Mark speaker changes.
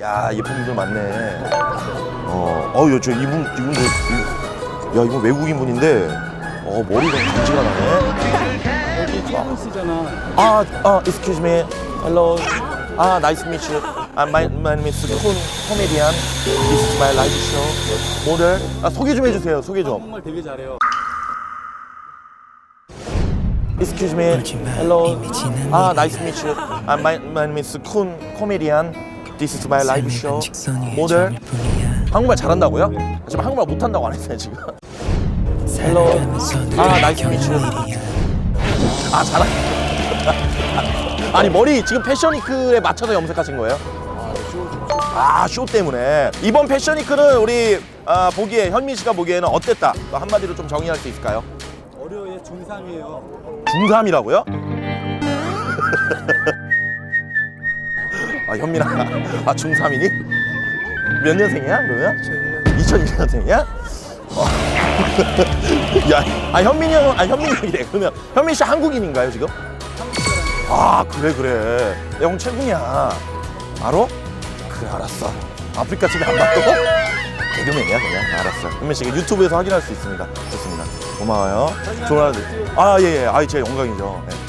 Speaker 1: 야 예쁜 분들 많네. 어, 어우 저 이분 이분들 이- 야 이거 외국인 분인데 어 머리가 간지가 나네.
Speaker 2: 여기 찌무스잖아.
Speaker 1: 아, 아, excuse me, hello. 아, nice to meet you. 아, my, my name is Kun Comedian. This is my live show. 모델. 아, 소개 좀 해주세요. 소개 좀.
Speaker 2: 정말 되게 잘해요.
Speaker 1: Excuse me, hello. 아, nice to meet you. 아, my, my name is Kun Comedian. This is my live show. 모델. 한국말 잘한다고요? 지금 한국말 못한다고 안 했어요 지금. Hello. 아, meet you. 아, 잘한. 아니 머리 지금 패션위크에 맞춰서 염색하신 거예요? 아, 쇼 때문에. 이번 패션위크는 우리 아, 보기에 현민 씨가 보기에는 어땠다? 또 한마디로 좀 정의할 수 있을까요?
Speaker 2: 어려의 중3이에요.
Speaker 1: 중3이라고요? 아, 현민아. 아, 중3이니? 몇 년생이야, 그러면? 2001년생이야? 어. 야, 아, 현민이 형은, 아, 현민이 형이래. 그러면 현민 씨 한국인인가요, 지금? 아, 그래, 그래. 야, 형 최군이야. 알아? 그래, 알았어. 아프리카 TV 안 봤다고? 개그맨이야, 그냥. 알았어. 현민 씨, 유튜브에서 확인할 수 있습니다. 좋습니다. 고마워요. 좋아요. 아, 예, 예. 아, 제 영광이죠. 예.